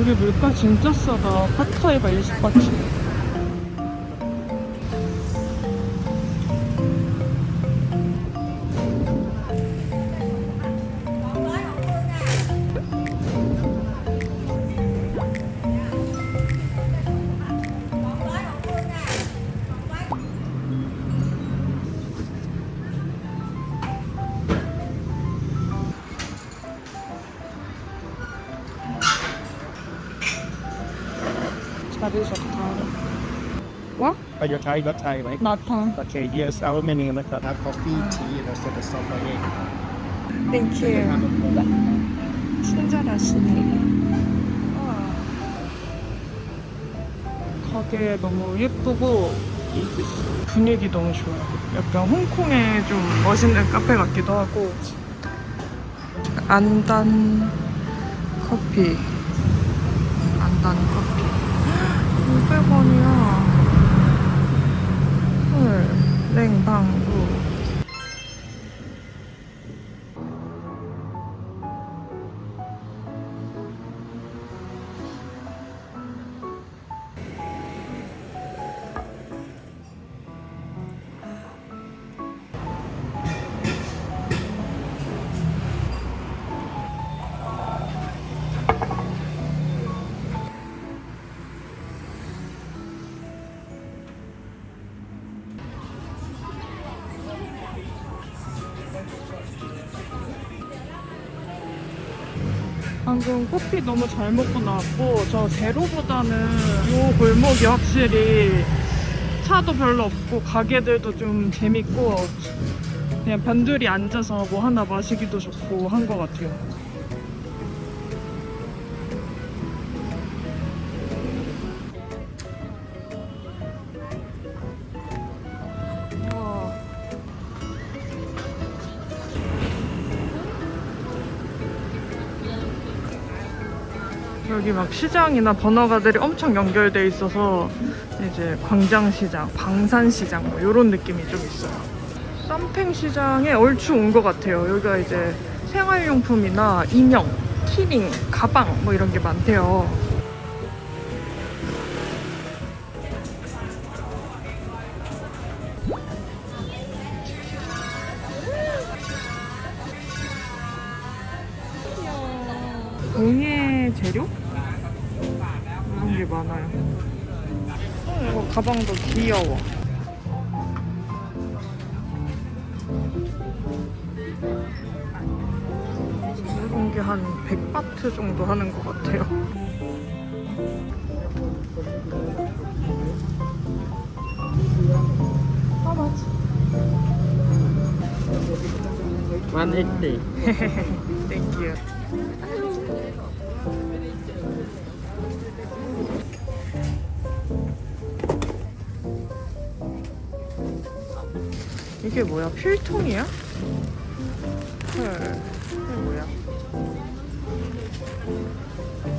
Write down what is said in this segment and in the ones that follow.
여기 물가 진짜 싸다. 팟타이가 20바트. 와? Are you Thai? Not Thai, right? 나타. Okay, yes, our menu like that. Have coffee, tea, and also the soft like 땡큐. 친절하시네. 가게 너무 예쁘고 분위기 너무 좋아요. 약간 홍콩의 좀 멋있는 카페 같기도 하고. 안단 커피. 안단 커피. 500원이야. 헐, 냉방구. 방금 커피 너무 잘 먹고 나왔고 저 제로보다는 요 골목이 확실히 차도 별로 없고 가게들도 좀 재밌고 그냥 변두리 앉아서 뭐 하나 마시기도 좋고 한 것 같아요. 여기 막 시장이나 번화가들이 엄청 연결돼 있어서 이제 광장시장, 방산시장 뭐 이런 느낌이 좀 있어요. 쌈팽 시장에 얼추 온 것 같아요. 여기가 이제 생활용품이나 인형, 키링, 가방 뭐 이런 게 많대요. 가방도 귀여워. 이런 게 한 100바트 정도 하는 것 같아요. How much? 180. Thank you. 이게 뭐야? 필통이야? 헐, 이게 뭐야?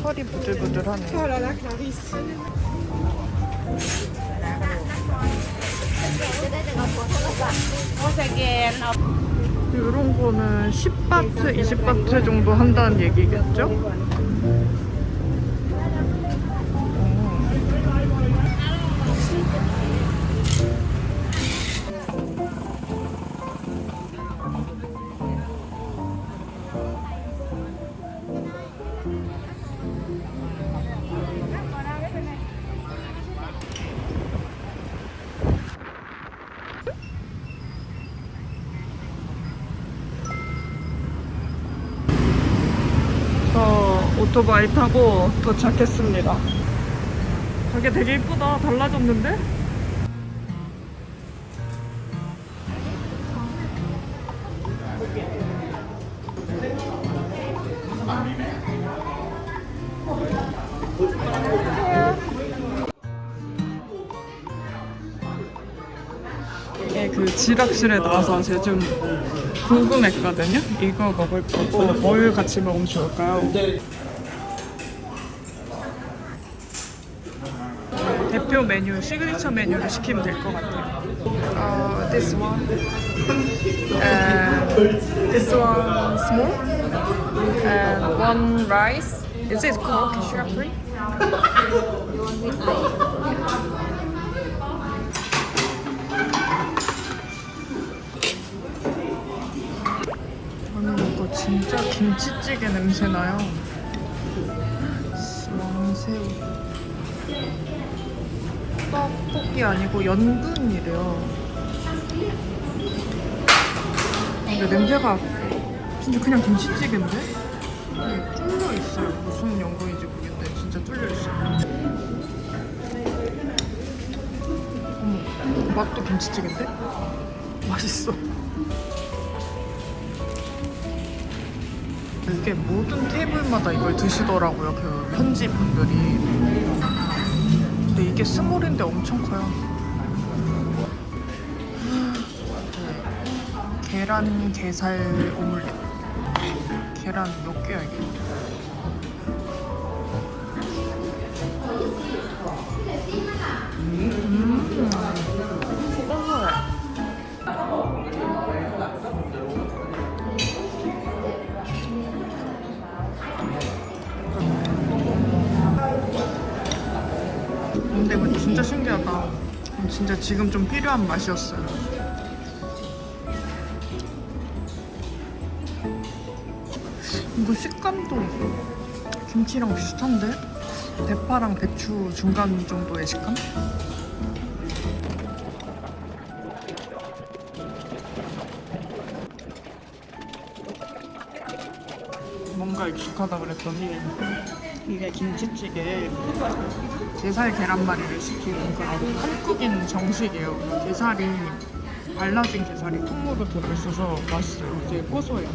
털이 부들부들하네. 이런 거는 10바트, 20바트 정도 한다는 얘기겠죠? 오토바이 타고 도착했습니다. 가게 되게 이쁘다. 달라졌는데? 지락실에 나와서 제가 좀 궁금했거든요. 이거 먹을 거고 뭘 같이 먹으면 좋을까요? 대표 메뉴, 시그니처 메뉴를 시키면 될 것 같아요. 어, this one, and this one small, and one rice, Is it Coke sugar 진짜 김치찌개 냄새 나요. 왕새우. 떡볶이 아니고 연근이래요. 근데 냄새가 진짜 그냥 김치찌개인데? 이게 뚫려 있어요. 무슨 연근인지 모르겠는데 진짜 뚫려 있어요. 어머, 맛도 김치찌개인데? 맛있어. 이게 모든 테이블마다 이걸 드시더라고요. 그 현지 분들이. 근데 이게 스몰인데 엄청 커요. 네. 계란 게살 오믈렛. 계란 몇 개야 이게? 음. 진짜 신기하다. 진짜 지금 좀 필요한 맛이었어요. 이거 식감도 김치랑 비슷한데? 대파랑 배추 중간 정도의 식감? 뭔가 익숙하다 그랬더니 이게 김치찌개 게살 계란말이를 시키는 그런 한국인 정식이에요. 게살이 발라진 게살이 통으로 들어있어서 맛있어요. 되게 고소해요.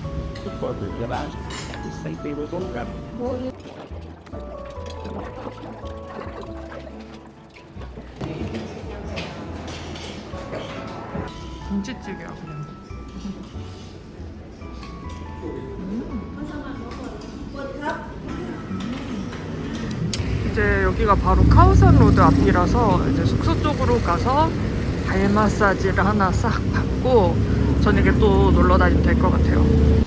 여기가 바로 카오산 로드 앞이라서 이제 숙소 쪽으로 가서 발 마사지를 하나 싹 받고 저녁에 또 놀러 다니면 될 것 같아요.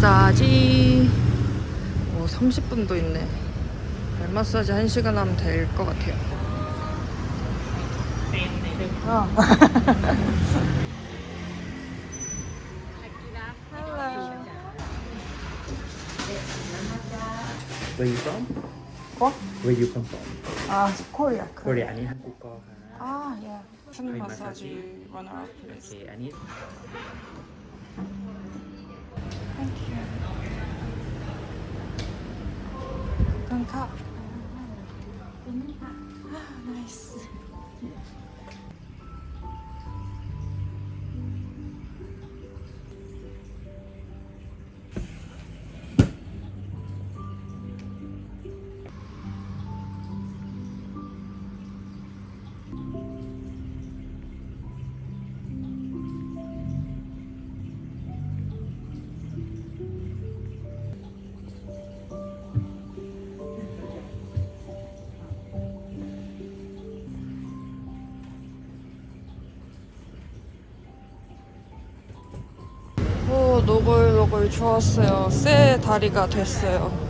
마사지 오, 30분도 있네 발 마사지 1시간 하면 될 것 같아요 Where you from? 뭐? Where you come from? 아, 코리아 그 코리아 아니 한국 거 하나. 아, 예. hand 마사지 원어 플레이스. 오케이 아니. Thank you. 감사. 나이 스. 오, 노골노골 좋았어요. 새 다리가 됐어요.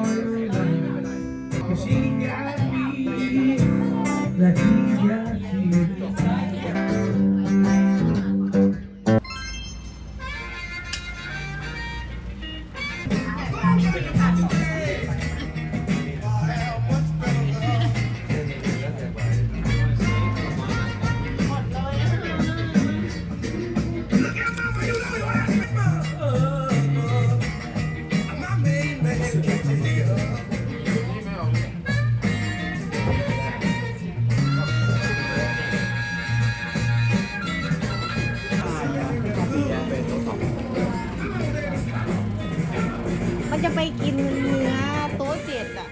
เนื้อโต๊ะเจ็ดอะ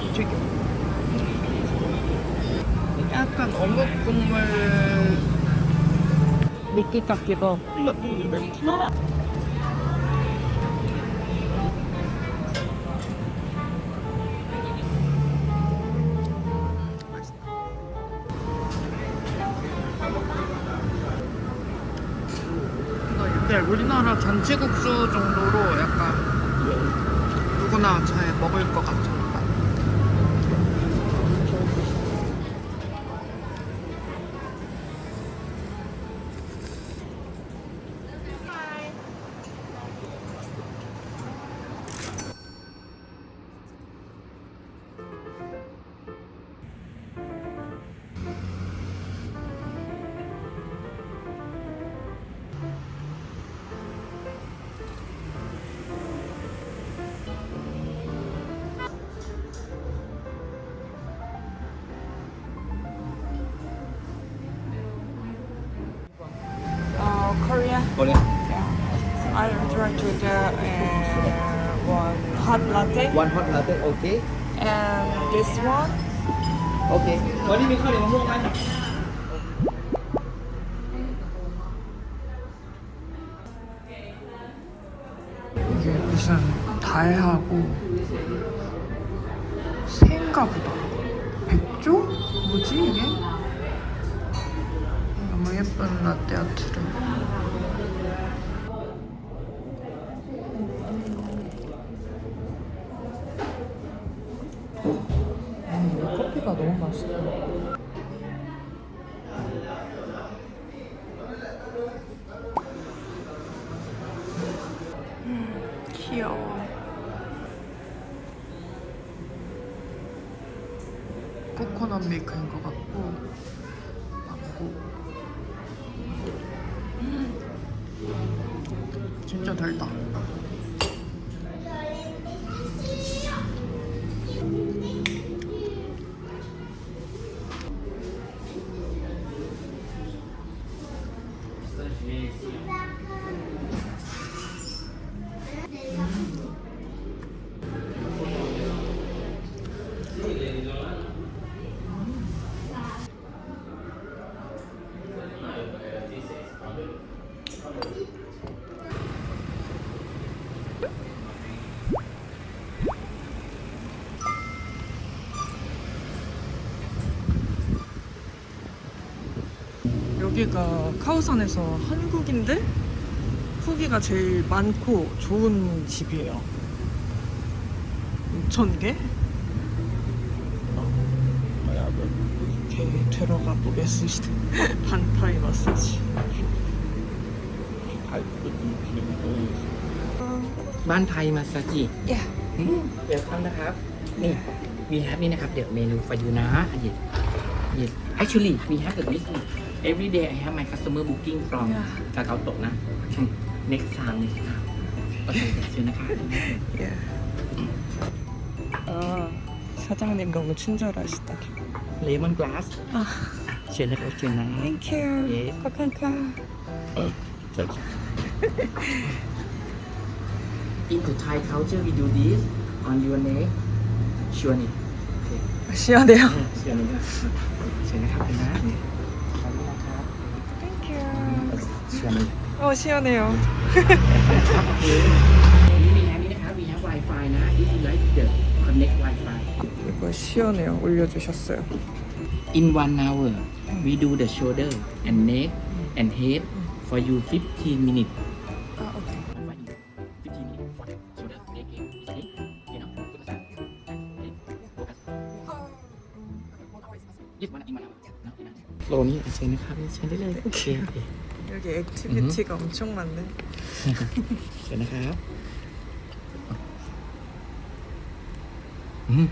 양파 튀김. 약간 어묵 국물 느낌 같기도. 네, 우리나라 잔치국수 정도 latte One hot latte, okay. and this one. Okay. วันนี้มีข้าวเหนียวมะม่วงไหม 이게 무슨 달하고 새인가 보다. 백조? 뭐지 이게? 너무 예쁜 라떼 아트를. 여기가 카오산에서 한국인들 후기가 제일 많고 좋은 집이에요. 6,000개? 이렇게 들어가 보겠습니다. 반타이 마사지. บ้านไทยมาซาจิ Yeah. เดี๋ยวเข้านะครับ นี่มีแฮปนี่นะครับ เดี๋ยวเมนู for you นะอันนี้ yes actually we have the business every day I have my customer booking from Yeah. จากเกาโตะนะ next time เลยครับโอเคเชิญนะครับ 예. 아, 사장님 너무 친절하시다. 레몬 glass อ่ะ เชิญนะครับเชิญนะ Thank you. Yes. 코칸카. into Thai culture we do this on your neck ชัวร์นี่ 시원해요. เชิญนะครับเชิญนะครับเชิญนะข เชิญเลย 어, 시원해요. ครับโอเคนี่มีแฮปนี่นะครับ we have Wi-Fi นะ if you like the connect Wi-Fi 이거 시원해요. 올려주셨어요. in one hour we do the shoulder and neck and head for you 15 minutes 아, 오케이. 15 minutes for shoulder neck head head you know focus on head focus yes one in one hour โลนี้เชิญนะครับเชิญได้เลยโอเค โอเค 여기 액티비티가 엄청 많네. เชิญนะครับอืม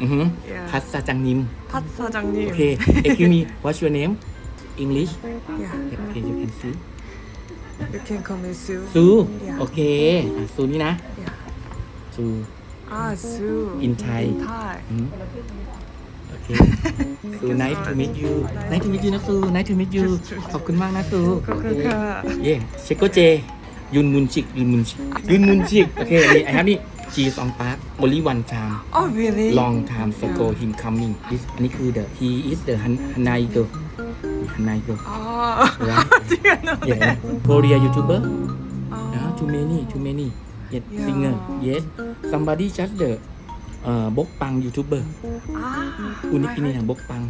อือหือ Yeah. พัสจังนิม 팥 사장님. โอเค excuse me what's your name English Yeah. okay you can see You can come with Sue. ซู Yeah. โอเคอ่ะซูนี่นะ Yeah. ซู 아, Sue. In Thai. Thai. อืม Okay. So nice to meet you. Nice to meet you นะซู Nice to meet you ขอบคุณมากนะซูขอบคุณค่ะ Yeah. เชโกเจยุนมุนชิกยุนมุนชิกยุนมุนชิกโอเคนี่ I have นี่ cheese on park only one time Oh really long time ago him coming this อันนี้คือ the he is the Han- Hanai girl Hanai girl อ๋อ right เดี๋ยวนะ yeah Korea YouTuber อ๋อ นะ too many too many yes Yeah. singer yes somebody just the uh, bokpang YouTuber. 아, Unik ini yang bokpang.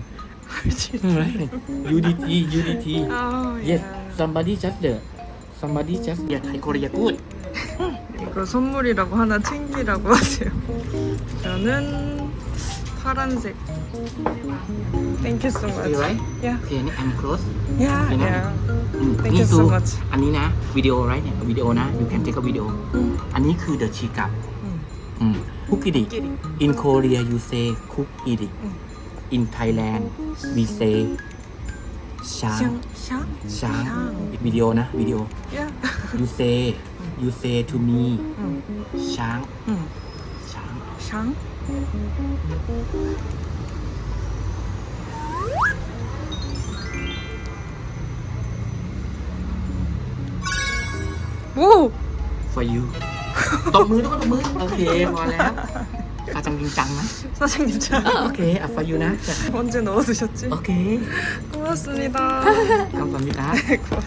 right. UDT, UDT. 아, Yes. yeah. Somebody just the somebody just yeah, Thai Korea good. 이거 선물이라고 하나 챙기라고 하세요. 저는 파란색. Thank you so Okay, much. right? Yeah. Okay, ni I'm close. Yeah, Okay, yeah. อืม Thank นี่ you ซู so much. อันนี้นะวิดีโอ right เนี่ยวิดีโอนะ you can take a video อันนี้คือ the ชีกับ อืม อืม คุกกิดิ in Korea you say คุกกิดิ in Thailand we say ช้าง Shang, ช้างวิดีโอนะวิดีโอ you say you say to me ช้างช้างช้างวู้ for you ตบมือทุกคนตบมือ โอเค พอแล้วอาจังจริงจังนะ 사장님 เอ 잘 อโอเคอ่ะ for you นะจ้ะ 언제 넣어두셨지? โอเค 고맙습니다. ขอบคุณนะ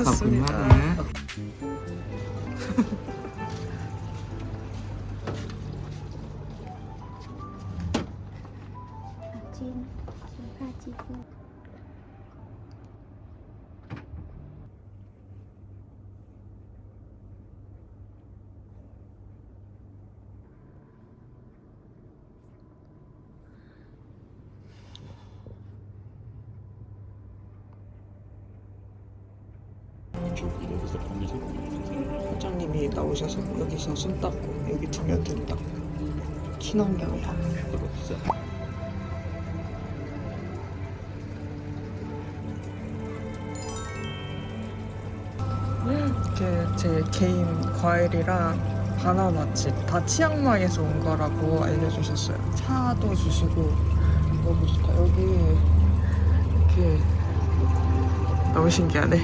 ขอบคุณมาก 고맙습니다. นะ 오셔서 여기서 손 닦고 여기 두면 된다. 친환경이야. 이렇게 제 개인 과일이랑 바나나 칩 다 치앙마이에서 온 거라고 알려주셨어요. 차도 주시고 너무 좋다. 여기 이렇게 너무 신기하네.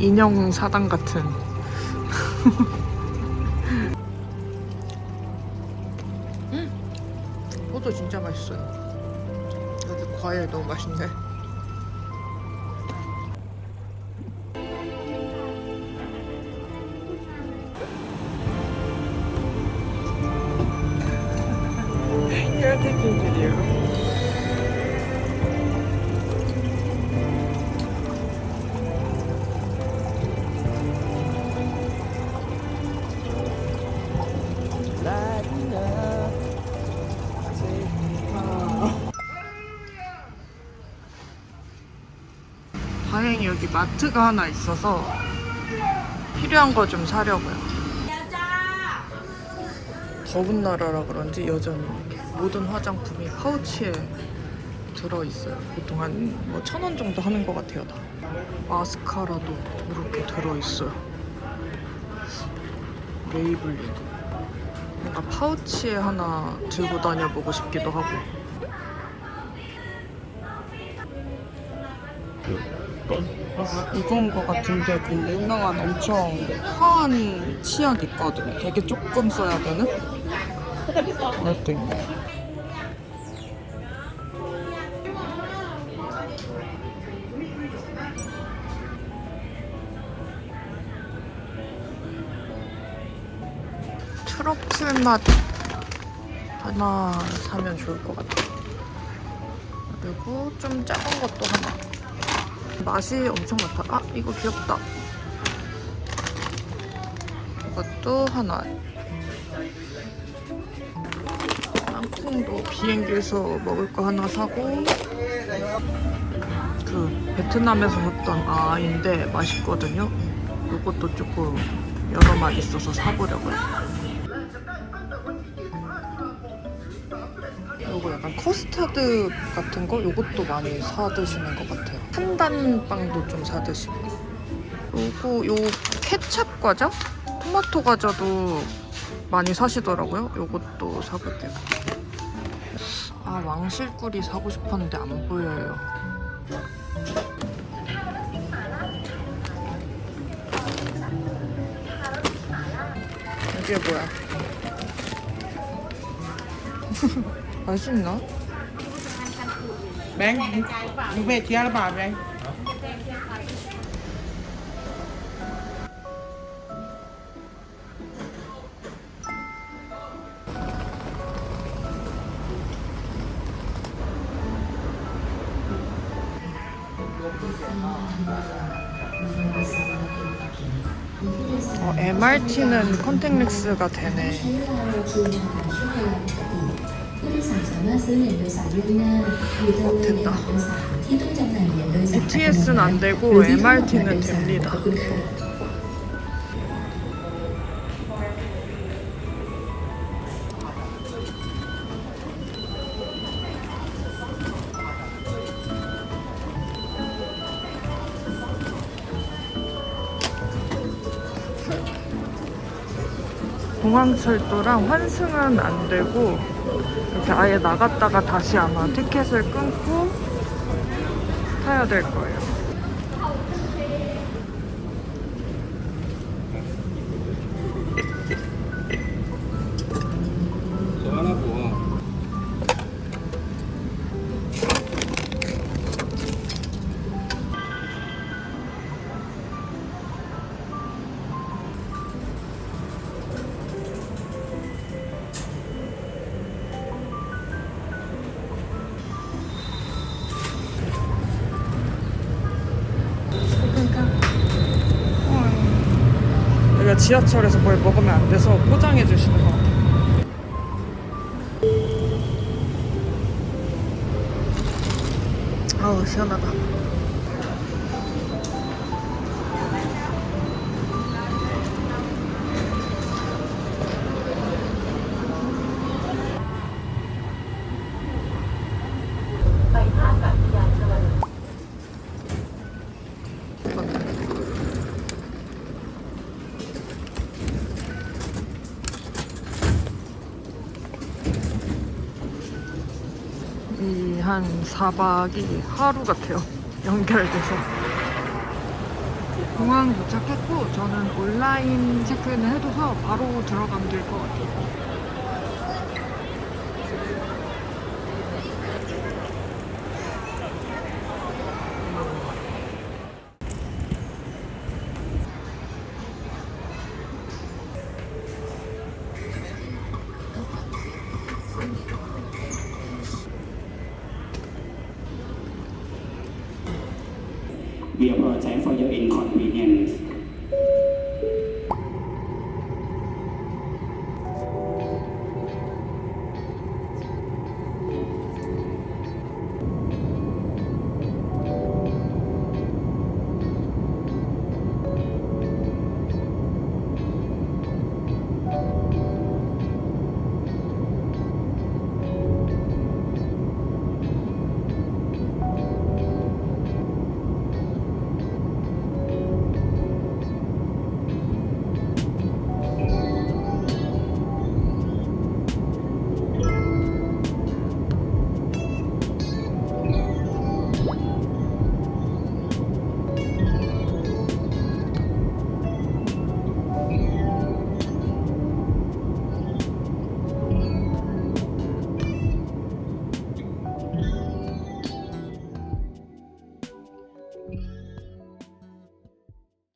인형 사당 같은. 진짜 맛있어요. 여기 과일 너무 맛있네. 다행히 여기 마트가 하나 있어서 필요한 거 좀 사려고요. 더운 나라라 그런지 여전히 모든 화장품이 파우치에 들어있어요. 보통 한뭐 천 원 정도 하는 것 같아요, 다. 마스카라도 이렇게 들어있어요. 메이블린. 뭔가 파우치에 하나 들고 다녀보고 싶기도 하고. 이건 것 같은데 그 유명한 엄청 화한 치약 있거든요. 되게 조금 써야 되는? 이것도 있네. 트러플 맛 하나 사면 좋을 것 같아요. 그리고 좀 작은 것도 하나. 맛이 엄청 많다. 아, 이거 귀엽다. 이것도 하나. 땅콩도 비행기에서 먹을 거 하나 사고 그 베트남에서 샀던 아인데 맛있거든요. 이것도 조금 여러 맛 있어서 사보려고요. 요거 약간 커스터드 같은 거 요것도 많이 사 드시는 것 같아요. 한단빵도 좀 사 드시고. 요거 요 케찹 과자? 토마토 과자도 많이 사시더라고요. 요것도 사볼게요. 아 왕실꿀이 사고 싶었는데 안 보여요. 이게 뭐야? 맛있나? Bán Những về chia là bà đây 어, MRT는 컨택렉스가 되네. ผู้โดยสารสามารถซื้อเหรียญโดยสารล่วงหน้าหรือเติมเงินในบัตรโดยสารที่ตู้จำหน่ายเหรียญโดยสาร BTS는 안 되고 หรือที่ตู้ MRT는 จำหน่ายโดยสาร 됩니다. ขอบคุณค่ะ 공항철도랑 환승은 안 되고 이렇게 아예 나갔다가 다시 아마 티켓을 끊고 타야 될 거예요. 지하철에서 뭘 먹으면 안 돼서 포장해 주시는 것 같아요. 아우 시원하다. 한 4박이 하루 같아요. 연결돼서. 공항 도착했고 저는 온라인 체크인을 해둬서 바로 들어가면 될 것 같아요.